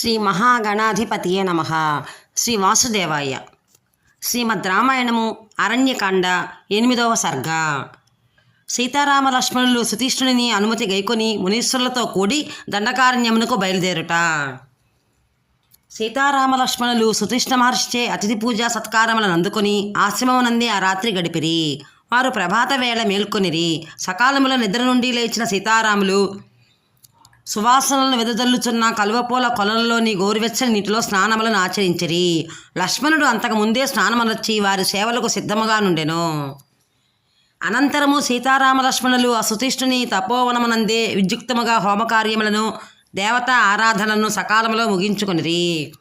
శ్రీ మహాగణాధిపతియే నమ. శ్రీ వాసుదేవాయ. శ్రీమద్ రామాయణము అరణ్యకాండ ఎనిమిదవ సర్గ. సీతారామ లక్ష్మణులు సుతీష్ణుని అనుమతి గైకొని మునీశ్వరులతో కూడి దండకారణ్యమునకు బయలుదేరుట. సీతారామ లక్ష్మణులు సుతీష్ణ మహర్షిచే అతిథి పూజా సత్కారములను అందుకొని ఆశ్రమమునందే ఆ రాత్రి గడిపిరి. వారు ప్రభాత వేళ మేల్కొనిరి. సకాలముల నిద్ర నుండి లేచిన సీతారాములు సువాసనలను వెదజల్లుచున్న కలువపూల కొలంలోని గోరువెచ్చని నీటిలో స్నానములను ఆచరించిరి. లక్ష్మణుడు అంతకు ముందే స్నానమనొచ్చి వారి సేవలకు సిద్ధముగా నుండెను. అనంతరము సీతారామ లక్ష్మణులు ఆ సుతిష్ఠుని తపోవనమనందే విద్యుక్తముగా హోమకార్యములను దేవతా ఆరాధనలను సకాలంలో ముగించుకొనిరి.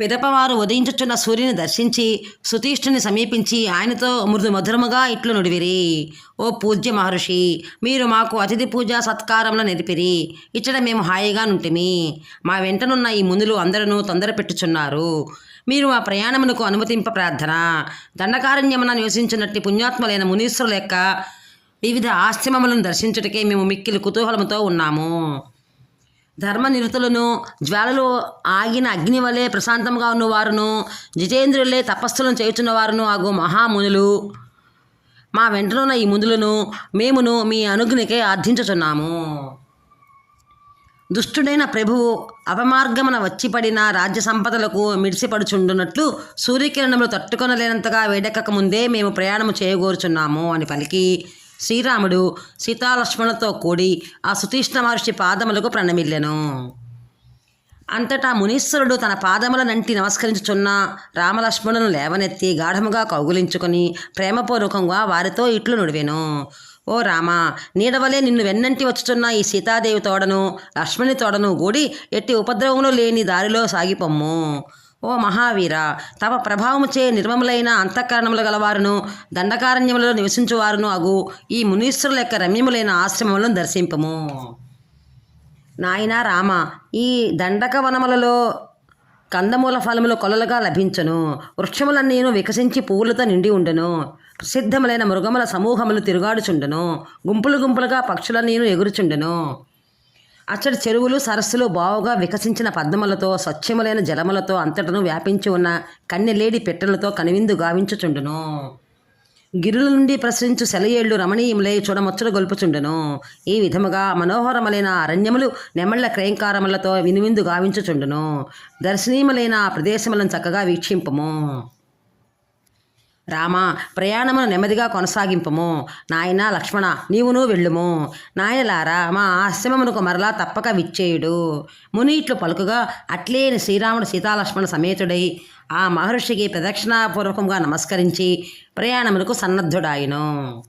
పిదపవారు ఉదయించుచున్న సూర్యుని దర్శించి సుతీష్ఠుని సమీపించి ఆయనతో మృదు మధురముగా ఇట్లు నుడివిరి. ఓ పూజ్య మహర్షి మీరు మాకు అతిథి పూజా సత్కారంలో నెరిపిరి. ఇచ్చట మేము హాయిగా నుంటిమి. మా వెంటనున్న ఈ మునులు అందరూ తొందర పెట్టుచున్నారు. మీరు మా ప్రయాణమునకు అనుమతింప ప్రార్థన. దండకారణ్యమున నివసించినట్టి పుణ్యాత్మలైన మునీశ్వరుల యొక్క వివిధ ఆశ్రమములను దర్శించుటకే మేము మిక్కిలి కుతూహలముతో ఉన్నాము. ధర్మనిరతులను జ్వాలలో ఆగిన అగ్ని వలె ప్రశాంతంగా ఉన్నవారును జితేంద్రులే తపస్సులను చేయుచున్న వారును ఆగు మహామునులు. మా వెంటనున్న ఈ మునులను మేమును మీ అనుగ్నికే ఆర్థించుచున్నాము. దుష్టుడైన ప్రభువు అపమార్గమున వచ్చిపడిన రాజ్య సంపదలకు మిడిసిపడుచుండునట్లు సూర్యకిరణములు తట్టుకొనలేనంతగా వేడెక్కక ముందే మేము ప్రయాణము చేయగోరుచున్నాము అని పలికి శ్రీరాముడు సీతాలక్ష్మణులతో కూడి ఆ సుతీష్ణ మహర్షి పాదములకు ప్రణమిల్లెను. అంతటా మునీశ్వరుడు తన పాదముల నంటి నమస్కరించుచున్న రామలక్ష్మణులను లేవనెత్తి గాఢముగా కౌగులించుకొని ప్రేమపూర్వకంగా వారితో ఇట్లు నుడివెను. ఓ రామ నీడవలే నిన్ను వెన్నంటి వచ్చుచున్న ఈ సీతాదేవి తోడను లక్ష్మణి తోడను గూడి ఎట్టి ఉపద్రవములు లేని దారిలో సాగిపొమ్ము. ఓ మహావీర తమ ప్రభావముచే నిర్మములైన అంతఃకరణములు గలవారును దండకారణ్యములలో నివసించువారును అగు ఈ మునీశ్వరుల యొక్క రమ్యములైన ఆశ్రమములను దర్శింపము. నాయనా రామ ఈ దండక వనములలో కందమూల ఫలములు కొలలుగా లభించను. వృక్షములన్నీను వికసించి పువ్వులతో నిండి ఉండను. ప్రసిద్ధములైన మృగముల సమూహములు తిరుగాడుచుండను. గుంపులు గుంపులుగా పక్షులన్నీను ఎగురుచుండెను. అచ్చటి చెరువులు సరస్సులు బావుగా వికసించిన పద్మములతో స్వచ్ఛములైన జలములతో అంతటను వ్యాపించి ఉన్న కన్నెలేడి పెట్టెలతో కనువిందు గావించుచుండును. గిరుల నుండి ప్రసరించు సెలయేళ్ళు రమణీయములై చూడముచ్చట గొల్పుచుండును. ఈ విధముగా మనోహరములైన అరణ్యములు నెమళ్ళ క్రయంకారములతో వినువిందు గావించుచుండును. దర్శనీయములైన ఆ ప్రదేశములను చక్కగా వీక్షింపము. రామ ప్రయాణమును నెమ్మదిగా కొనసాగింపము. నాయన లక్ష్మణ నీవును వెళ్ళుము. నాయనలారా మా ఆశ్రమమునకు మరలా తప్పక విచ్చేయుడు. ముని ఇట్లు పలుకుగా అట్లేని శ్రీరాముడు సీతాలక్ష్మణ సమేతుడై ఆ మహర్షికి ప్రదక్షిణాపూర్వకంగా నమస్కరించి ప్రయాణమునకు సన్నద్ధుడాయను.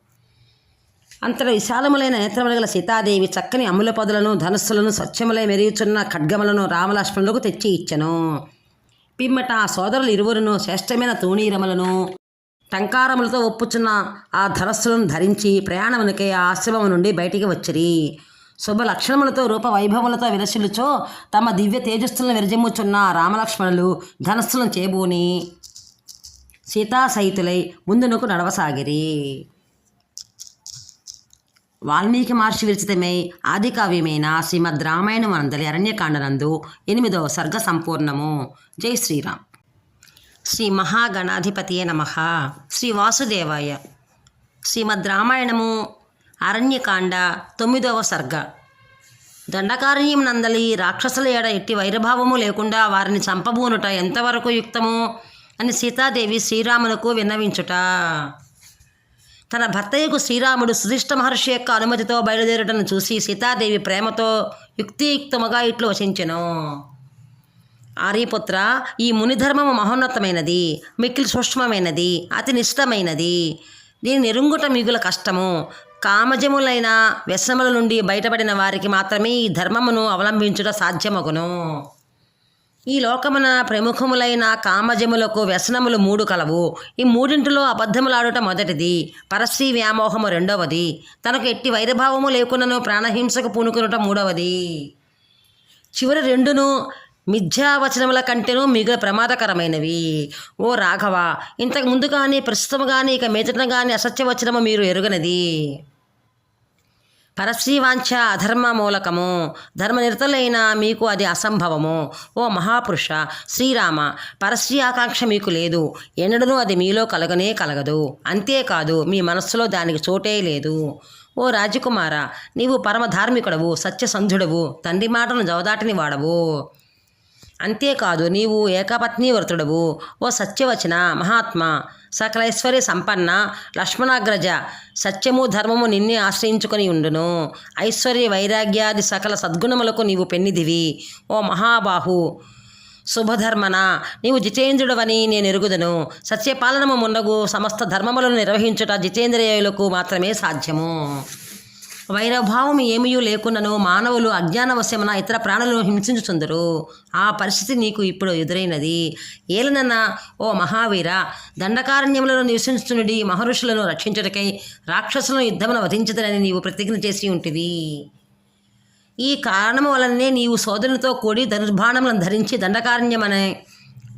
అంతలో విశాలములైన నేత్రములు గల సీతాదేవి చక్కని అమ్ముల పదులను ధనుస్సులను స్వచ్ఛములై మెరుగుచున్న ఖడ్గములను రామలక్ష్మణులకు తెచ్చి ఇచ్చెను పిమ్మట ఆ సోదరులు ఇరువురును శ్రేష్టమైన తూణీరములను టంకారములతో ఒప్పుచున్న ఆ ధనస్సులను ధరించి ప్రయాణమునకే ఆ ఆశ్రమం నుండి బయటికి వచ్చిరి. శుభ లక్షణములతో రూప వైభవములతో విరసిల్లుచో తమ దివ్య తేజస్సులను విరజిమ్ముచున్న రామలక్ష్మణులు ధనస్సులను చేబూని. సీతాసహితులై ముందునకు నడవసాగిరి. వాల్మీకి మహర్షి విరచితమై ఆదికావ్యమైన శ్రీమద్ రామాయణం అందలి అరణ్యకాండనందు ఎనిమిదవ సర్గ సంపూర్ణము. జై శ్రీరామ్. శ్రీ మహాగణాధిపతియే నమ. శ్రీ వాసుదేవాయ. శ్రీమద్ రామాయణము అరణ్యకాండ తొమ్మిదవ సర్గ. దండకారణ్యం నందలి రాక్షసుల ఏడ ఎట్టి వైరభావము లేకుండా వారిని చంపబూనుట ఎంతవరకు యుక్తము అని సీతాదేవి శ్రీరామునకు విన్నవించుట. తన భర్తయ్యకు శ్రీరాముడు సుధిష్ట మహర్షి యొక్క అనుమతితో బయలుదేరటను చూసి సీతాదేవి ప్రేమతో యుక్తియుక్తముగా ఇట్లు వశించెను ఆర్యపుత్ర ఈ మునిధర్మము మహోన్నతమైనది మిక్కిలి సూక్ష్మమైనది అతి నిష్టమైనది దీని నిరుంగుట మిగుల కష్టము. కామజములైన వ్యసనముల నుండి బయటపడిన వారికి మాత్రమే ఈ ధర్మమును అవలంబించుట సాధ్యమగును. ఈ లోకమున ప్రముఖములైన కామజములకు వ్యసనములు మూడు కలవు. ఈ మూడింటిలో అబద్ధములాడుట మొదటిది. పరశ్రీ వ్యామోహము రెండవది. తనకు ఎట్టి వైరభావము లేకున్నను ప్రాణహింసకు పూనుకునుట మూడవది. చివరి రెండును మిథ్యావచనముల కంటేనూ మిగులు ప్రమాదకరమైనవి. ఓ రాఘవ ఇంతకు ముందు కానీ ప్రస్తుతం కానీ ఇక మీదట కానీ అసత్యవచనము మీరు ఎరుగనది. పరశ్రీవాంఛ అధర్మ మూలకము. ధర్మనిరతులైన మీకు అది అసంభవము. ఓ మహాపురుష శ్రీరామ పరశ్రీ ఆకాంక్ష మీకు లేదు. ఎన్నడనూ అది మీలో కలగనే కలగదు. అంతేకాదు మీ మనస్సులో దానికి చోటే లేదు. ఓ రాజకుమార నీవు పరమ ధార్మికుడవు సత్యసంధుడవు తండ్రి మాటను జవదాటిని వాడవు. అంతేకాదు నీవు ఏకపత్ని వ్రతుడవు ఓ సత్యవచన మహాత్మా సకలైశ్వర్య సంపన్న లక్ష్మణాగ్రజ సత్యము ధర్మము నిన్నే ఆశ్రయించుకొని ఉండును. ఐశ్వర్య వైరాగ్యాది సకల సద్గుణములకు నీవు పెన్నిదివి. ఓ మహాబాహు శుభధర్మన నీవు జితేంద్రుడవని నేను ఎరుగుదను. సత్యపాలనము ముండగు సమస్త ధర్మములను నిర్వహించుట జితేంద్రియులకు మాత్రమే సాధ్యము. వైరభావం ఏమీ లేకున్నను మానవులు అజ్ఞానవశ్యమున ఇతర ప్రాణులను హింసించుచుందరు. ఆ పరిస్థితి నీకు ఇప్పుడు ఎదురైనది. ఏలనన్న ఓ మహావీర దండకారణ్యములను నివసించుచునుడి మహర్షులను రక్షించుటకై రాక్షసులను యుద్ధమును వధించదనని నీవు ప్రతిజ్ఞ చేసి ఉంటివి. ఈ కారణము వలననే నీవు సోదరునితో కూడి ధనుర్బాణములను ధరించి దండకారణ్యమనే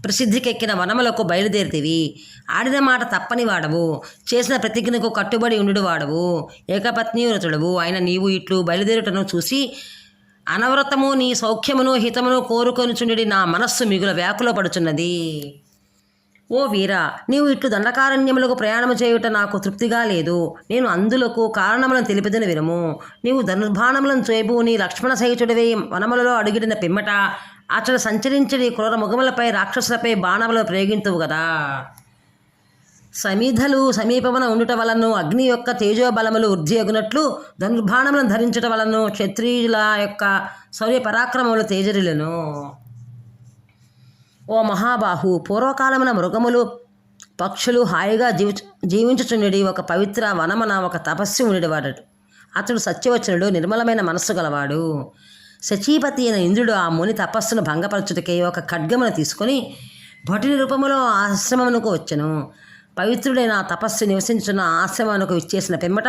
ప్రసిద్ధికెక్కిన వనములకు బయలుదేరితివి. ఆడిన మాట తప్పని వాడవు. చేసిన ప్రతిజ్ఞకు కట్టుబడి ఉండు వాడవు. ఏకపత్ని వ్రతుడవు ఆయన నీవు ఇట్లు బయలుదేరుటను చూసి అనవరతము నీ సౌఖ్యమును హితమును కోరుకొనుచుండి నా మనస్సు మిగుల వ్యాకుల పడుచున్నది. ఓ వీరా నీవు ఇట్లు దండకారణ్యములకు ప్రయాణము చేయుట నాకు తృప్తిగా లేదు. నేను అందులకు కారణములను తెలిపిదని వినము. నీవు ధనుర్బాణములను చేపు నీ లక్ష్మణ సహితుడివే వనములలో అడుగిడిన పిమ్మట అతడు సంచరించడి క్రూర ముఖములపై రాక్షసులపై బాణములు ప్రయోగించవు కదా. సమీధలు సమీపమున ఉండుట వలన అగ్ని యొక్క తేజోబలములు వృద్ధి అగునట్లు ధనుర్బాణములను ధరించుట వలన క్షత్రియుల యొక్క శౌర్య పరాక్రమములు తేజరిలను. ఓ మహాబాహు పూర్వకాలమున మృగములు పక్షులు హాయిగా జీవి జీవించుచుండెడి. ఒక పవిత్ర వనమన ఒక తపస్సు ఉండేవాడు అతడు సత్యవచనుడు నిర్మలమైన మనస్సు గలవాడు. శచీపతి అయిన ఇంద్రుడు ఆ ముని తపస్సును భంగపరచుటకై ఒక ఖడ్గమును తీసుకొని భటుని రూపములో ఆశ్రమమునకు వచ్చెను. పవిత్రుడైన తపస్సు నివసించున్న ఆశ్రమమునకు విచ్చేసిన పిమ్మట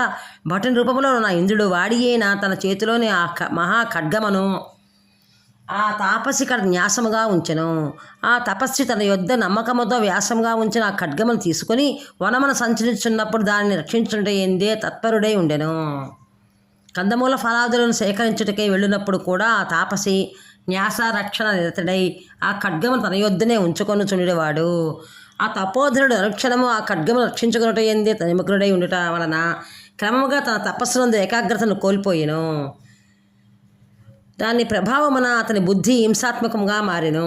భటుని రూపంలో ఉన్న ఇంద్రుడు వాడియైన తన చేతిలోని ఆ మహా ఖడ్గమును ఆ తాపసిక న్యాసముగా ఉంచెను. ఆ తపస్వి తన యొద్ద నమ్మకముతో వ్యాసముగా ఉంచిన ఆ ఖడ్గమును తీసుకొని వనమున సంచరించున్నప్పుడు దానిని రక్షించుంటే ఎందే తత్పరుడై ఉండెను. కందమూల ఫలాదులను సేకరించుటకై వెళ్ళినప్పుడు కూడా ఆ తాపసి న్యాసరక్షణ నిరతుడై ఆ ఖడ్గమును తన యొద్దనే ఉంచుకొని చుండేవాడు. ఆ తపోధనుడు అనుక్షణము ఆ ఖడ్గమును రక్షించుకున్నట ఎందే నిమగ్నుడై ఉండుట వలన క్రమముగా తన తపస్సునందు ఏకాగ్రతను కోల్పోయాను. దాని ప్రభావమున అతని బుద్ధి హింసాత్మకంగా మారెను.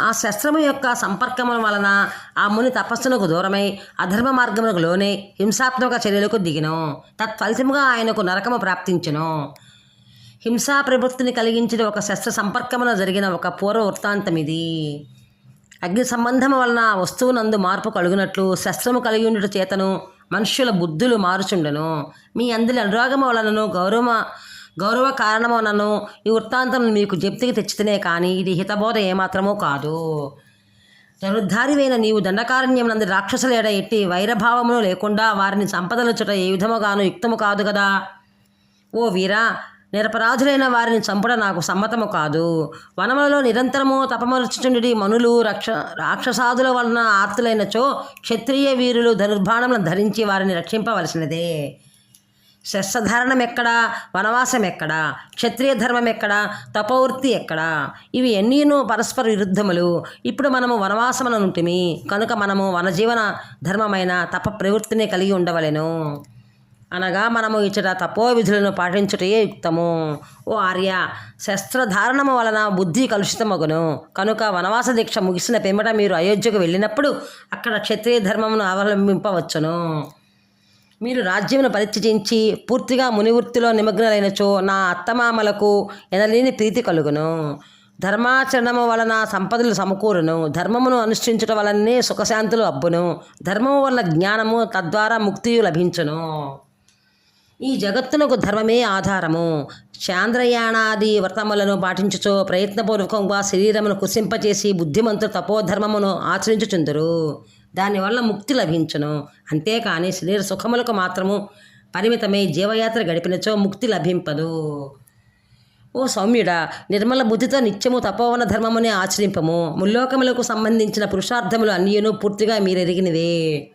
ఆ శస్త్రము యొక్క సంపర్కము వలన ఆ ముని తపస్సునకు దూరమై అధర్మ మార్గమునకు లోనే హింసాత్మక చర్యలకు దిగిను. తత్ఫలితముగా ఆయనకు నరకము ప్రాప్తించెను. హింసా ప్రవృత్తిని కలిగించిన ఒక శస్త్ర సంపర్కమున జరిగిన ఒక పూర్వ వృత్తాంతం ఇది అగ్ని సంబంధము వలన వస్తువునందు మార్పు కలుగునట్లు శస్త్రము కలిగి ఉండుట చేతను మనుష్యుల బుద్ధులు మారుచుండెను. మీ అందులో అనురాగము వలనను గౌరవ గౌరవ కారణమునను ఈ వృత్తాంతం మీకు జప్తికి తెచ్చితేనే కానీ ఇది హితబోధ ఏమాత్రమో కాదు. ధనుర్ధారివైన నీవు దండకారణ్యమునందు రాక్షసుల రాక్షసులేడ ఎట్టి వైరభావమును లేకుండా వారిని సంపదలుచుట ఏ విధముగాను యుక్తము కాదు కదా? ఓ వీరా నిరపరాధులైన వారిని చంపుట నాకు సమ్మతము కాదు. వనములలో నిరంతరము తపమరుచుచుండి మనులు రక్ష రాక్షసాదుల వలన ఆర్తులైనచో క్షత్రియ వీరులు ధనుర్బాణములను ధరించి వారిని రక్షింపవలసినదే. శస్త్రధారణం ఎక్కడా వనవాసం ఎక్కడా క్షత్రియ ధర్మం ఎక్కడా తపోవృత్తి ఎక్కడా ఇవి ఎన్నీను పరస్పర విరుద్ధములు. ఇప్పుడు మనము వనవాసమున నుంటిమి కనుక మనము వనజీవన ధర్మమైన తప ప్రవృత్తిని కలిగి ఉండవలెను. అనగా మనము ఇచ్చట తపో విధులను పాటించుటయే యుక్తము. ఓ ఆర్య శస్త్రధారణము వలన బుద్ధి కలుషితమగును. కనుక వనవాస దీక్ష ముగిసిన పిమ్మట మీరు అయోధ్యకు వెళ్ళినప్పుడు అక్కడ క్షత్రియ ధర్మమును అవలంబింపవచ్చును. మీరు రాజ్యమును పరిత్యజించి పూర్తిగా మునివృత్తిలో నిమగ్నలైనచో నా అత్తమామలకు ఎనలేని ప్రీతి కలుగును. ధర్మాచరణము వలన సంపదలు సమకూరును. ధర్మమును అనుష్ఠించడం వలనే సుఖశాంతులు అబ్బును. ధర్మము వలన జ్ఞానము తద్వారా ముక్తి లభించును. ఈ జగత్తునకు ధర్మమే ఆధారము. చాంద్రయాణాది వ్రతములను పాటించుచో ప్రయత్నపూర్వకంగా శరీరమును కుసింపచేసి బుద్ధిమంతులు తపోధర్మమును ఆచరించుచుందరు. దానివల్ల ముక్తి లభించును. అంతేకాని శరీర సుఖములకు మాత్రము పరిమితమై జీవయాత్ర గడిపినచో ముక్తి లభింపదు. ఓ సౌమ్యుడా నిర్మల బుద్ధితో నిత్యము తపోవన ధర్మమునే ఆచరింపము. ముల్లోకములకు సంబంధించిన పురుషార్థములు అన్నియును పూర్తిగా మీరెరిగినవే.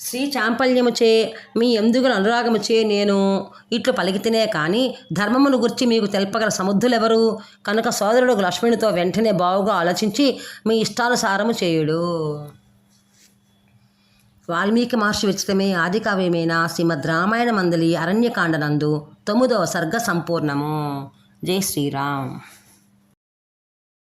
శ్రీ చాంపల్యముచే మీ ఎందుగుల అనురాగముచే నేను ఇట్లు పలికితేనే కానీ ధర్మమును గురించి మీకు తెలపగల సముద్ధులెవరు కనుక సోదరుడు లక్ష్మణునితో వెంటనే బావుగా ఆలోచించి మీ ఇష్టానుసారము చేయుడు. వాల్మీకి మహర్షి విచితమే ఆది కావ్యమైన శ్రీమద్ రామాయణ మందలి అరణ్యకాండనందు తొమ్మిదవ సర్గ సంపూర్ణము జై శ్రీరామ్